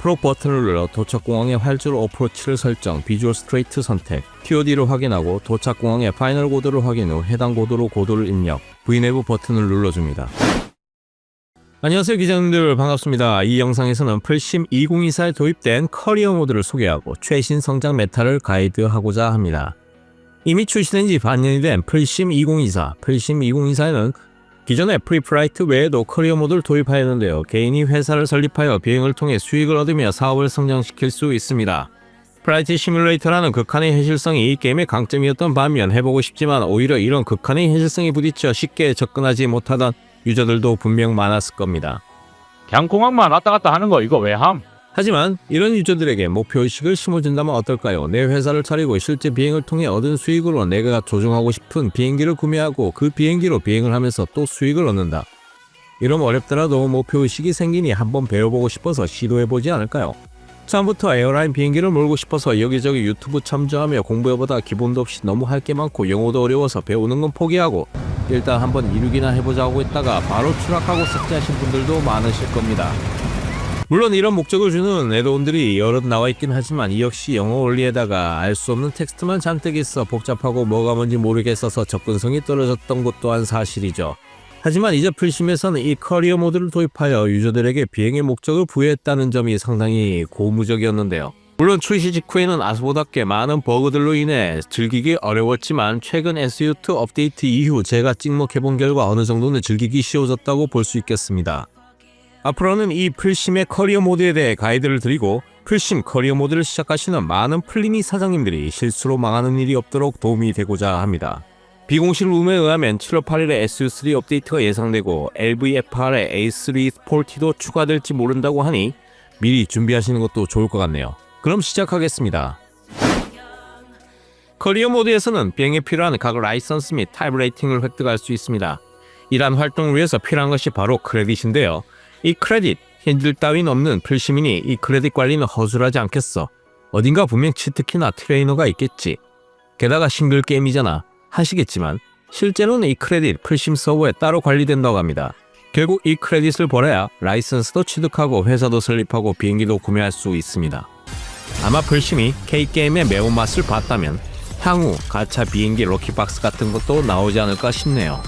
프로 버튼을 눌러 도착공항의 활주로 어프로치를 설정, 비주얼 스트레이트 선택, TOD를 확인하고 도착공항의 파이널 고도를 확인 후 해당 고도로 고도를 입력, V내부 버튼을 눌러줍니다. 안녕하세요 기자님들 반갑습니다. 이 영상에서는 풀심 2024에 도입된 커리어 모드를 소개하고 최신 성장 메타를 가이드하고자 합니다. 이미 출시된 지 반년이 된 풀심 2024, 풀심 2024에는 기존의 프리프라이트 외에도 커리어 모드를 도입하였는데요. 개인이 회사를 설립하여 비행을 통해 수익을 얻으며 사업을 성장시킬 수 있습니다. 프라이트 시뮬레이터라는 극한의 현실성이 이 게임의 강점이었던 반면 해보고 싶지만 오히려 이런 극한의 현실성이 부딪혀 쉽게 접근하지 못하던 유저들도 분명 많았을 겁니다. 그냥 공항만 왔다 갔다 하는 거 이거 왜 함? 하지만 이런 유저들에게 목표의식을 심어준다면 어떨까요? 내 회사를 차리고 실제 비행을 통해 얻은 수익으로 내가 조종하고 싶은 비행기를 구매하고 그 비행기로 비행을 하면서 또 수익을 얻는다. 이러면 어렵더라도 목표의식이 생기니 한번 배워보고 싶어서 시도해보지 않을까요? 처음부터 에어라인 비행기를 몰고 싶어서 여기저기 유튜브 참조하며 공부해보다 기본도 없이 너무 할 게 많고 영어도 어려워서 배우는 건 포기하고 일단 한번 이륙이나 해보자 하고 있다가 바로 추락하고 삭제하신 분들도 많으실 겁니다. 물론 이런 목적을 주는 애드온들이 여럿 나와 있긴 하지만 이 역시 영어 원리에다가 알 수 없는 텍스트만 잔뜩 있어 복잡하고 뭐가 뭔지 모르겠어서 접근성이 떨어졌던 것 또한 사실이죠. 하지만 이제 풀심에서는 이 커리어 모드를 도입하여 유저들에게 비행의 목적을 부여했다는 점이 상당히 고무적이었는데요. 물론 출시 직후에는 아스보답게 많은 버그들로 인해 즐기기 어려웠지만 최근 SU2 업데이트 이후 제가 찍먹해본 결과 어느 정도는 즐기기 쉬워졌다고 볼 수 있겠습니다. 앞으로는 이 풀심의 커리어 모드에 대해 가이드를 드리고 풀심 커리어 모드를 시작하시는 많은 플리니 사장님들이 실수로 망하는 일이 없도록 도움이 되고자 합니다. 비공식 룸에 의하면 7월 8일에 SU3 업데이트가 예상되고 LVFR에 A3 스포티도 추가될지 모른다고 하니 미리 준비하시는 것도 좋을 것 같네요. 그럼 시작하겠습니다. 커리어 모드에서는 비행에 필요한 각 라이선스 및 타입 레이팅을 획득할 수 있습니다. 이러한 활동을 위해서 필요한 것이 바로 크레딧인데요. 이 크레딧, 현질 따윈 없는 풀시민이 이 크레딧 관리는 허술하지 않겠어. 어딘가 분명 치트키나 트레이너가 있겠지. 게다가 싱글 게임이잖아. 하시겠지만 실제로는 이 크레딧 풀심 서버에 따로 관리된다고 합니다. 결국 이 크레딧을 벌어야 라이선스도 취득하고 회사도 설립하고 비행기도 구매할 수 있습니다. 아마 풀심이 K게임의 매운맛을 봤다면 향후 가차 비행기 럭키박스 같은 것도 나오지 않을까 싶네요.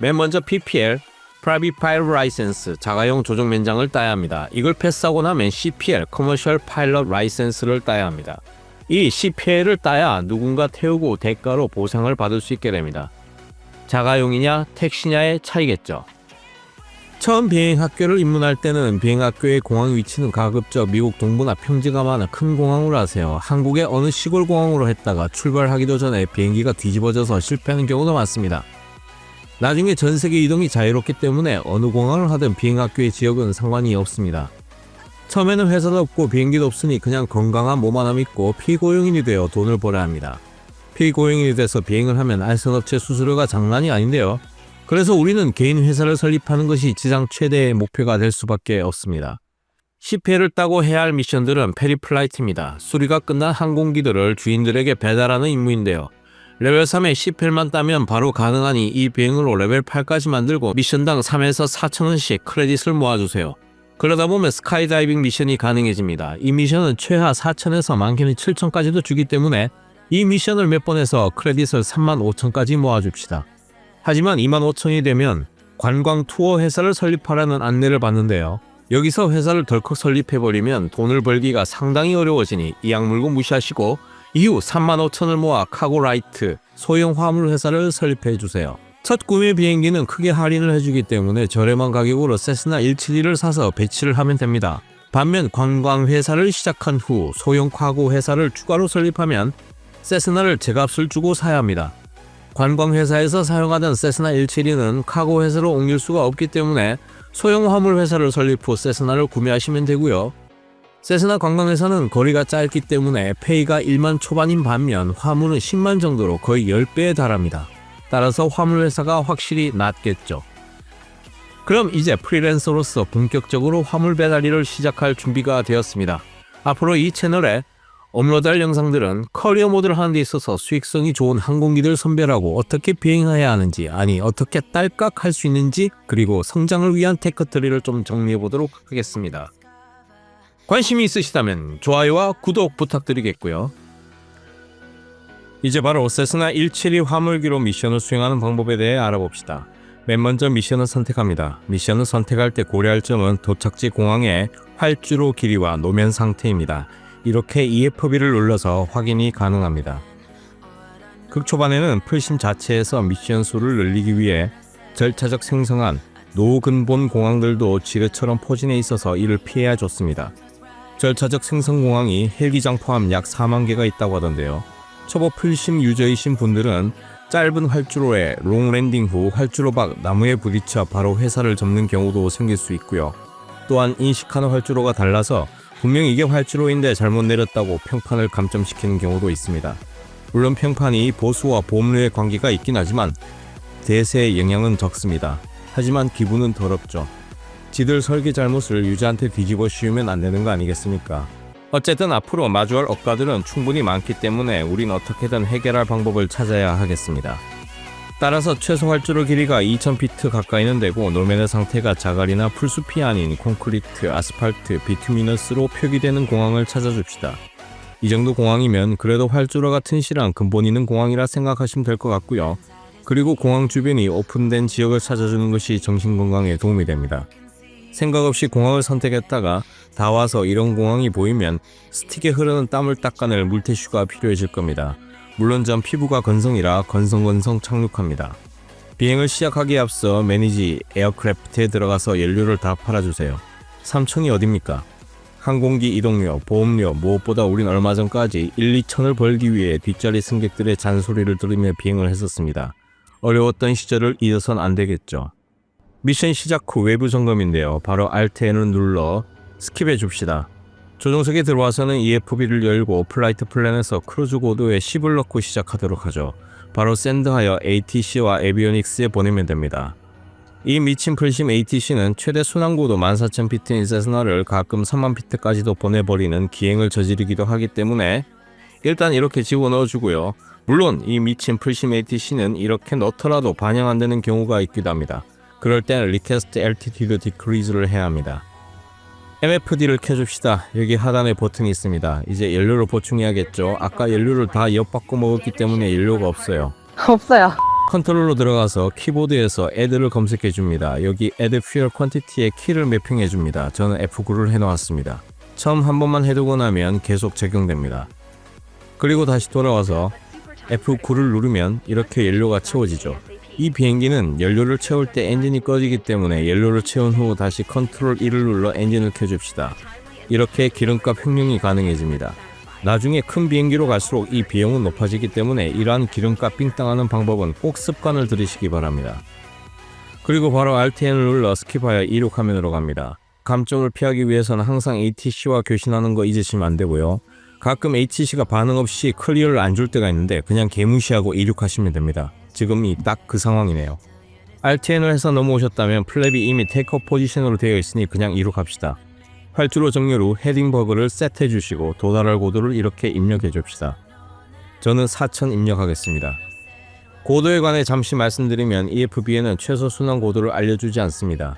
맨 먼저 PPL Private Pilot License 자가용 조종 면장을 따야 합니다. 이걸 패스하고 나면 CPL Commercial Pilot License를 따야 합니다. 이 CPL을 따야 누군가 태우고 대가로 보상을 받을 수 있게 됩니다. 자가용이냐 택시냐의 차이겠죠. 처음 비행학교를 입문할 때는 비행학교의 공항 위치는 가급적 미국 동부나 평지가 많은 큰 공항으로 하세요. 한국의 어느 시골 공항으로 했다가 출발하기도 전에 비행기가 뒤집어져서 실패하는 경우도 많습니다. 나중에 전 세계 이동이 자유롭기 때문에 어느 공항을 하든 비행학교의 지역은 상관이 없습니다. 처음에는 회사도 없고 비행기도 없으니 그냥 건강한 몸 하나 믿고 피고용인이 되어 돈을 벌어야 합니다. 피고용인이 돼서 비행을 하면 알선업체 수수료가 장난이 아닌데요. 그래서 우리는 개인 회사를 설립하는 것이 지상 최대의 목표가 될 수밖에 없습니다. 10회를 따고 해야 할 미션들은 페리플라이트입니다. 수리가 끝난 항공기들을 주인들에게 배달하는 임무인데요. 레벨 3에 10회만 따면 바로 가능하니 이 비행으로 레벨 8까지 만들고 미션당 3에서 4천원씩 크레딧을 모아주세요. 그러다 보면 스카이다이빙 미션이 가능해집니다. 이 미션은 최하 4천에서 많게는 7천까지도 주기 때문에 이 미션을 몇 번 해서 크레딧을 3만 5천까지 모아줍시다. 하지만 2만 5천이 되면 관광 투어 회사를 설립하라는 안내를 받는데요. 여기서 회사를 덜컥 설립해버리면 돈을 벌기가 상당히 어려워지니 이 약물고 무시하시고 이후 3만 5천을 모아 카고라이트 소형 화물 회사를 설립해 주세요. 첫 구매 비행기는 크게 할인을 해주기 때문에 저렴한 가격으로 세스나 172를 사서 배치를 하면 됩니다. 반면 관광 회사를 시작한 후 소형 카고 회사를 추가로 설립하면 세스나를 제값을 주고 사야 합니다. 관광 회사에서 사용하던 세스나 172는 카고 회사로 옮길 수가 없기 때문에 소형 화물 회사를 설립 후 세스나를 구매하시면 되고요. 세스나 관광회사는 거리가 짧기 때문에 페이가 1만 초반인 반면 화물은 10만 정도로 거의 10배에 달합니다. 따라서 화물 회사가 확실히 낫겠죠. 그럼 이제 프리랜서로서 본격적으로 화물 배달 일을 시작할 준비가 되었습니다. 앞으로 이 채널에 업로드할 영상들은 커리어 모드를 하는 데 있어서 수익성이 좋은 항공기들 선별하고 어떻게 비행해야 하는지 아니 어떻게 딸깍 할 수 있는지 그리고 성장을 위한 테크트리를 좀 정리해 보도록 하겠습니다. 관심이 있으시다면 좋아요와 구독 부탁드리겠고요. 이제 바로 세스나 172 화물기로 미션을 수행하는 방법에 대해 알아봅시다. 맨 먼저 미션을 선택합니다. 미션을 선택할 때 고려할 점은 도착지 공항의 활주로 길이와 노면 상태입니다. 이렇게 EFB를 눌러서 확인이 가능합니다. 극 초반에는 풀심 자체에서 미션 수를 늘리기 위해 절차적 생성한 노근본 공항들도 지뢰처럼 포진해 있어서 이를 피해야 좋습니다. 절차적 생성 공항이 헬기장 포함 약 4만 개가 있다고 하던데요. 초보 풀심 유저이신 분들은 짧은 활주로에 롱 랜딩 후 활주로 밖 나무에 부딪혀 바로 회사를 접는 경우도 생길 수 있고요. 또한 인식하는 활주로가 달라서 분명 이게 활주로인데 잘못 내렸다고 평판을 감점시키는 경우도 있습니다. 물론 평판이 보수와 보험료의 관계가 있긴 하지만 대세의 영향은 적습니다. 하지만 기분은 더럽죠. 지들 설계 잘못을 유저한테 뒤집어 씌우면 안 되는 거 아니겠습니까? 어쨌든 앞으로 마주할 억가들은 충분히 많기 때문에 우린 어떻게든 해결할 방법을 찾아야 하겠습니다. 따라서 최소 활주로 길이가 2000피트 가까이는 되고 노면의 상태가 자갈이나 풀숲이 아닌 콘크리트, 아스팔트, 비투미너스로 표기되는 공항을 찾아줍시다. 이 정도 공항이면 그래도 활주로가 튼실한 근본 있는 공항이라 생각하시면 될 것 같고요. 그리고 공항 주변이 오픈된 지역을 찾아주는 것이 정신건강에 도움이 됩니다. 생각 없이 공항을 선택했다가 다 와서 이런 공항이 보이면 스틱에 흐르는 땀을 닦아낼 물티슈가 필요해질 겁니다. 물론 전 피부가 건성이라 건성건성 착륙합니다. 비행을 시작하기에 앞서 매니지 에어크래프트에 들어가서 연료를 다 팔아주세요. 삼천이 어딥니까? 항공기 이동료, 보험료, 무엇보다 우린 얼마 전까지 1, 2천을 벌기 위해 뒷자리 승객들의 잔소리를 들으며 비행을 했었습니다. 어려웠던 시절을 잊어선 안 되겠죠. 미션 시작 후 외부 점검인데요. 바로 Alt-N을 눌러 스킵해 줍시다. 조종석에 들어와서는 EFB를 열고 플라이트 플랜에서 크루즈 고도에 10을 넣고 시작하도록 하죠. 바로 샌드하여 ATC와 에비오닉스에 보내면 됩니다. 이 미친 풀심 ATC는 최대 순항고도 14,000피트인 세스나를 가끔 3만피트까지도 보내버리는 기행을 저지르기도 하기 때문에 일단 이렇게 집어 넣어 주고요. 물론 이 미친 풀심 ATC는 이렇게 넣더라도 반영 안 되는 경우가 있기도 합니다. 그럴 땐 리퀘스트 LTT도 디크리즈를 해야 합니다. MFD를 켜줍시다. 여기 하단에 버튼이 있습니다. 이제 연료를 보충해야겠죠. 아까 연료를 다 엿바꿔 먹었기 때문에 연료가 없어요. 없어요. 컨트롤로 들어가서 키보드에서 add를 검색해 줍니다. 여기 add fuel quantity에 키를 매핑해 줍니다. 저는 F9를 해 놓았습니다. 처음 한 번만 해두고 나면 계속 적용됩니다. 그리고 다시 돌아와서 F9를 누르면 이렇게 연료가 채워지죠. 이 비행기는 연료를 채울 때 엔진이 꺼지기 때문에 연료를 채운 후 다시 컨트롤 1을 눌러 엔진을 켜줍시다. 이렇게 기름값 횡령이 가능해집니다. 나중에 큰 비행기로 갈수록 이 비용은 높아지기 때문에 이러한 기름값 빙땅하는 방법은 꼭 습관을 들이시기 바랍니다. 그리고 바로 RTN을 눌러 스킵하여 이륙 화면으로 갑니다. 감점을 피하기 위해서는 항상 ATC와 교신하는 거 잊으시면 안 되고요. 가끔 ATC가 반응 없이 클리어를 안 줄 때가 있는데 그냥 개무시하고 이륙하시면 됩니다. 지금이 딱 그 상황이네요. RTN을 해서 넘어오셨다면 플랩이 이미 테이크업 포지션으로 되어 있으니 그냥 이륙합시다. 활주로 정렬 후 헤딩 버그를 세트해 주시고 도달할 고도를 이렇게 입력해 줍시다. 저는 4000 입력하겠습니다. 고도에 관해 잠시 말씀드리면 EFB에는 최소 순환 고도를 알려주지 않습니다.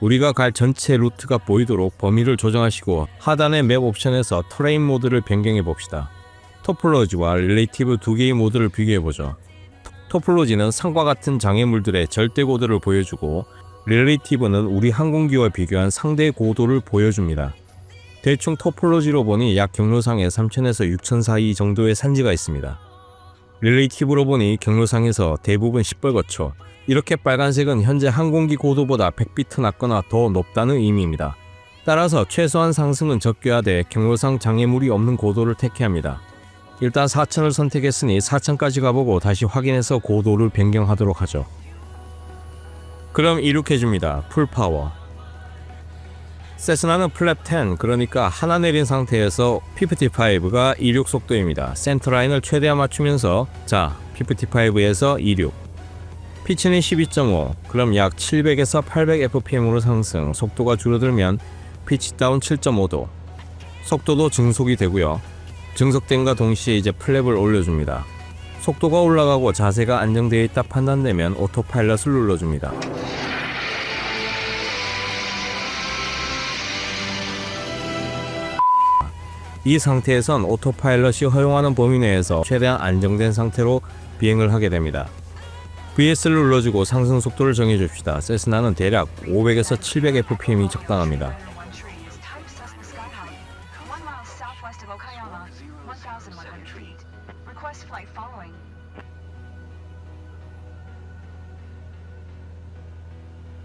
우리가 갈 전체 루트가 보이도록 범위를 조정하시고 하단의 맵 옵션에서 트레인 모드를 변경해 봅시다. 토폴로지와 릴레이티브 두 개의 모드를 비교해 보죠. 토폴로지는 상과 같은 장애물들의 절대 고도를 보여주고 릴레이티브는 우리 항공기와 비교한 상대 고도를 보여줍니다. 대충 토폴로지로 보니 약 경로상에 3000에서 6000 사이 정도의 산지가 있습니다. 릴레이티브로 보니 경로상에서 대부분 시뻘겋죠. 이렇게 빨간색은 현재 항공기 고도보다 100피트 낮거나 더 높다는 의미입니다. 따라서 최소한 상승은 적게 하되 경로상 장애물이 없는 고도를 택해야 합니다. 일단 4000을 선택했으니 4000까지 가보고 다시 확인해서 고도를 변경하도록 하죠. 그럼 이륙해줍니다. 풀파워. 세스나는 플랩 10 그러니까 하나 내린 상태에서 P55가 이륙 속도입니다. 센터라인을 최대한 맞추면서 자 P55에서 이륙 피치는 12.5 그럼 약 700에서 800 fpm으로 상승 속도가 줄어들면 피치 다운 7.5도 속도도 증속이 되고요. 증속됨과 동시에 이제 플랩을 올려줍니다. 속도가 올라가고 자세가 안정되어 있다 판단되면 오토파일럿을 눌러줍니다. 이 상태에선 오토파일럿이 허용하는 범위 내에서 최대한 안정된 상태로 비행을 하게 됩니다. VS를 눌러주고 상승 속도를 정해줍시다. 세스나는 대략 500에서 700 FPM이 적당합니다. 1,100 feet. Request flight following.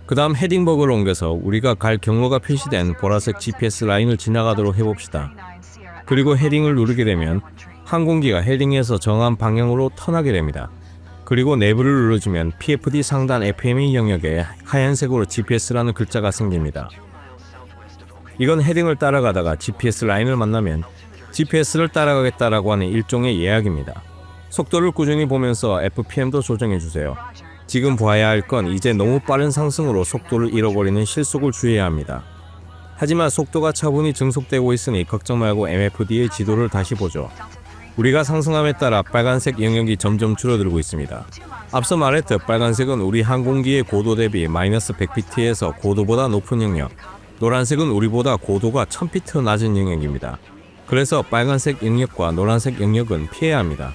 그 다음 헤딩버그를 옮겨서 우리가 갈 경로가 표시된 보라색 GPS 라인을 지나가도록 해봅시다. 그리고 헤딩을 누르게 되면 항공기가 헤딩에서 정한 방향으로 턴하게 됩니다. 그리고 내부를 눌러주면 PFD 상단 FME 영역에 하얀색으로 GPS라는 글자가 생깁니다. 이건 헤딩을 따라가다가 GPS 라인을 만나면 GPS를 따라가겠다라고 하는 일종의 예약입니다. 속도를 꾸준히 보면서 FPM도 조정해주세요. 지금 봐야 할 건 이제 너무 빠른 상승으로 속도를 잃어버리는 실속을 주의해야 합니다. 하지만 속도가 차분히 증속되고 있으니 걱정 말고 MFD의 지도를 다시 보죠. 우리가 상승함에 따라 빨간색 영역이 점점 줄어들고 있습니다. 앞서 말했듯 빨간색은 우리 항공기의 고도 대비 마이너스 100피트에서 고도보다 높은 영역, 노란색은 우리보다 고도가 1000피트 낮은 영역입니다. 그래서 빨간색 영역과 노란색 영역은 피해야 합니다.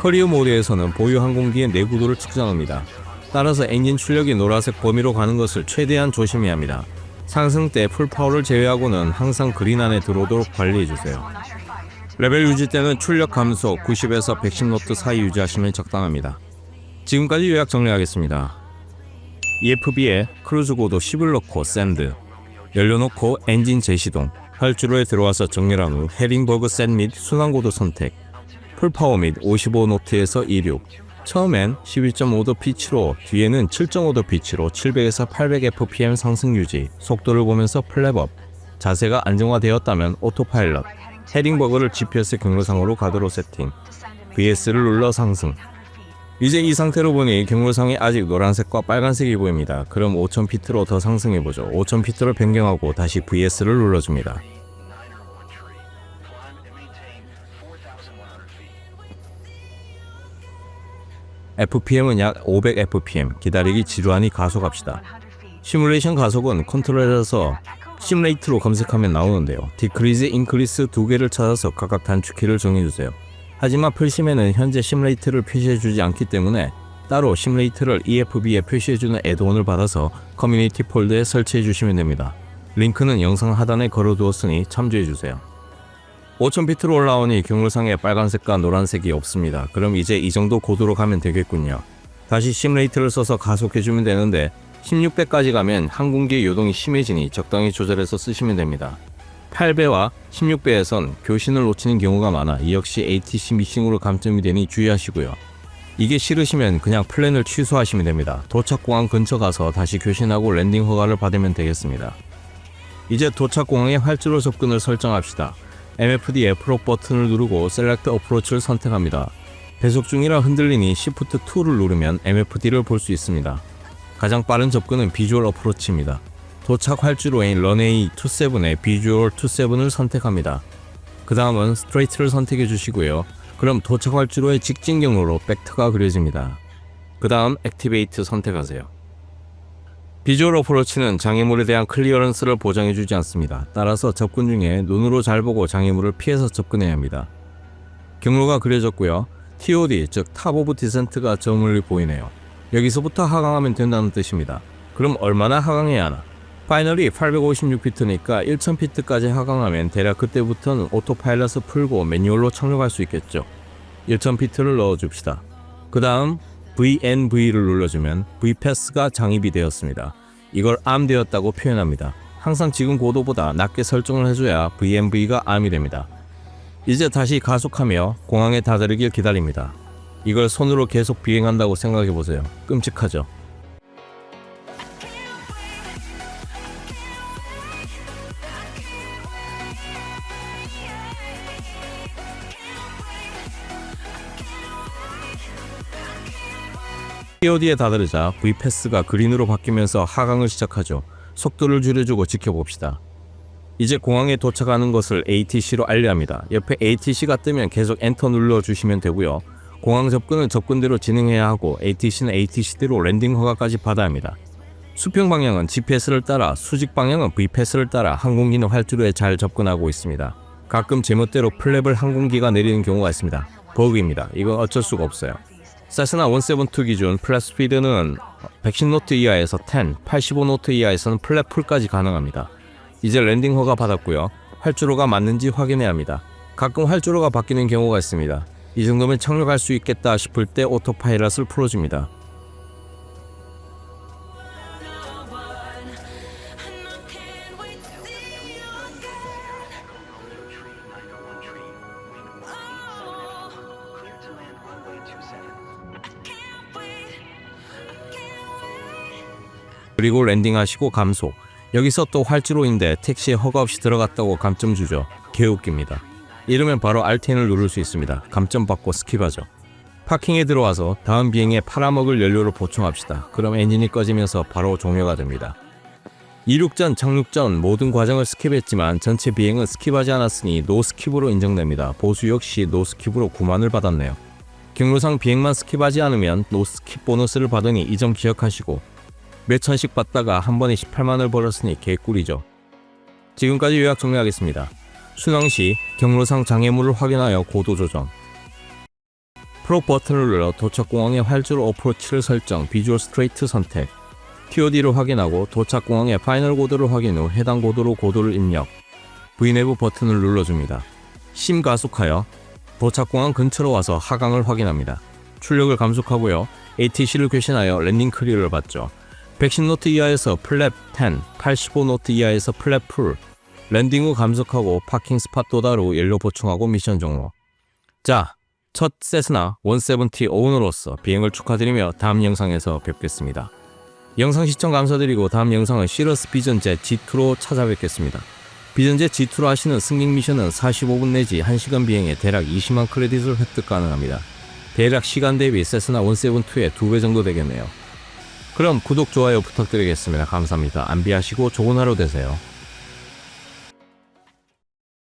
커리어 모드에서는 보유 항공기의 내구도를 측정합니다. 따라서 엔진 출력이 노란색 범위로 가는 것을 최대한 조심해야 합니다. 상승 때 풀파워를 제외하고는 항상 그린 안에 들어오도록 관리해주세요. 레벨 유지 때는 출력 감소 90에서 110노트 사이 유지하시면 적당합니다. 지금까지 요약 정리하겠습니다. EFB에 크루즈 고도 10을 넣고 샌드 연료 넣고 엔진 재시동 활주로에 들어와서 정렬한 후 헤링버그 셋및 순환고도 선택 풀파워 및 55노트에서 26 처음엔 12.5도 피치로 뒤에는 7.5도 피치로 700에서 800 fpm 상승 유지 속도를 보면서 플랩업. 자세가 안정화되었다면 오토파일럿. 헤딩버그를 GPS 경로상으로 가도록 세팅. VS를 눌러 상승 이제 이 상태로 보니 경로상이 아직 노란색과 빨간색이 보입니다. 그럼 5000피트로 더 상승해보죠. 5000피트를 변경하고 다시 VS를 눌러줍니다. FPM은 약 500 FPM. 기다리기 지루하니 가속합시다. 시뮬레이션 가속은 컨트롤에서 시뮬레이트로 검색하면 나오는데요. 디크리즈, 인크리스 두 개를 찾아서 각각 단축키를 정해주세요. 하지만 풀심에는 현재 시뮬레이트를 표시해주지 않기 때문에 따로 시뮬레이트를 EFB에 표시해주는 애드온을 받아서 커뮤니티 폴더에 설치해주시면 됩니다. 링크는 영상 하단에 걸어두었으니 참조해주세요. 5000피트로 올라오니 경로상에 빨간색과 노란색이 없습니다. 그럼 이제 이 정도 고도로 가면 되겠군요. 다시 시뮬레이트를 써서 가속해주면 되는데 16배까지 가면 항공기의 요동이 심해지니 적당히 조절해서 쓰시면 됩니다. 8배와 16배에선 교신을 놓치는 경우가 많아 이 역시 ATC 미싱으로 감점이 되니 주의하시고요. 이게 싫으시면 그냥 플랜을 취소하시면 됩니다. 도착공항 근처 가서 다시 교신하고 랜딩 허가를 받으면 되겠습니다. 이제 도착공항의 활주로 접근을 설정합시다. MFD F6 버튼을 누르고 셀렉트 어프로치를 선택합니다. 배속 중이라 흔들리니 Shift 2를 누르면 MFD를 볼 수 있습니다. 가장 빠른 접근은 비주얼 어프로치입니다. 도착 활주로인 런웨이 27의 비주얼 27을 선택합니다. 그 다음은 스트레이트를 선택해 주시고요. 그럼 도착 활주로의 직진 경로로 벡터가 그려집니다. 그 다음 액티베이트 선택하세요. 비주얼 어프로치는 장애물에 대한 클리어런스를 보장해 주지 않습니다. 따라서 접근 중에 눈으로 잘 보고 장애물을 피해서 접근해야 합니다. 경로가 그려졌고요. TOD 즉 탑 오브 디센트가 저 멀리 보이네요. 여기서부터 하강하면 된다는 뜻입니다. 그럼 얼마나 하강해야 하나? 파이널이 856피트니까 1000피트까지 하강하면 대략 그때부터는 오토파일럿을 풀고 매뉴얼로 착륙할 수 있겠죠. 1000피트를 넣어줍시다. 그 다음 VNV를 눌러주면 V패스가 장입이 되었습니다. 이걸 암되었다고 표현합니다. 항상 지금 고도보다 낮게 설정을 해줘야 VNV가 암이 됩니다. 이제 다시 가속하며 공항에 다다르길 기다립니다. 이걸 손으로 계속 비행한다고 생각해 보세요. 끔찍하죠. POD에 다다르자 V패스가 그린으로 바뀌면서 하강을 시작하죠. 속도를 줄여주고 지켜봅시다. 이제 공항에 도착하는 것을 ATC로 알려합니다. 옆에 ATC가 뜨면 계속 엔터 눌러주시면 되고요. 공항 접근은 접근대로 진행해야 하고 ATC는 ATC대로 랜딩 허가까지 받아야 합니다. 수평 방향은 GPS를 따라 수직 방향은 VPS를 따라 항공기는 활주로에 잘 접근하고 있습니다. 가끔 제멋대로 플랩을 항공기가 내리는 경우가 있습니다. 버그입니다. 이건 어쩔 수가 없어요. 세스나 172 기준 플랫 스피드는 110노트 이하에서 10, 85노트 이하에서는 플랫 풀까지 가능합니다. 이제 랜딩 허가 받았고요. 활주로가 맞는지 확인해야 합니다. 가끔 활주로가 바뀌는 경우가 있습니다. 이 정도면 착륙할 수 있겠다 싶을 때 오토파일럿을 풀어줍니다. 그리고 랜딩하시고 감속. 여기서 또 활주로인데 택시에 허가 없이 들어갔다고 감점 주죠. 개웃깁니다. 이러면 바로 알텐을 누를 수 있습니다. 감점 받고 스킵하죠. 파킹에 들어와서 다음 비행에 팔아먹을 연료를 보충합시다. 그럼 엔진이 꺼지면서 바로 종료가 됩니다. 이륙 전, 착륙 전 모든 과정을 스킵했지만 전체 비행은 스킵하지 않았으니 노 스킵으로 인정됩니다. 보수 역시 노 스킵으로 9만을 받았네요. 경로상 비행만 스킵하지 않으면 노 스킵 보너스를 받으니 이 점 기억하시고 몇 천씩 받다가 한 번에 18만을 벌었으니 개꿀이죠. 지금까지 요약 정리하겠습니다. 순항 시 경로상 장애물을 확인하여 고도 조정. 프로 버튼을 눌러 도착공항의 활주로 어프로치를 설정, 비주얼 스트레이트 선택. TOD를 확인하고 도착공항의 파이널 고도를 확인 후 해당 고도로 고도를 입력. V내부 버튼을 눌러줍니다. 심 가속하여 도착공항 근처로 와서 하강을 확인합니다. 출력을 감속하고요. ATC를 궤신하여 랜딩 클리어를 받죠. 110노트 이하에서 플랩 10, 85 노트 이하에서 플랩 풀, 랜딩 후 감속하고 파킹 스팟 도다로 연료 보충하고 미션 종료. 자, 첫 세스나 170 오너로서 비행을 축하드리며 다음 영상에서 뵙겠습니다. 영상 시청 감사드리고 다음 영상은 시러스 비전제 G2로 찾아뵙겠습니다. 비전제 G2로 하시는 승객 미션은 45분 내지 1시간 비행에 대략 20만 크레딧을 획득 가능합니다. 대략 시간 대비 세스나 172의 2배 정도 되겠네요. 그럼 구독, 좋아요 부탁드리겠습니다. 감사합니다. 안비하시고 좋은 하루 되세요.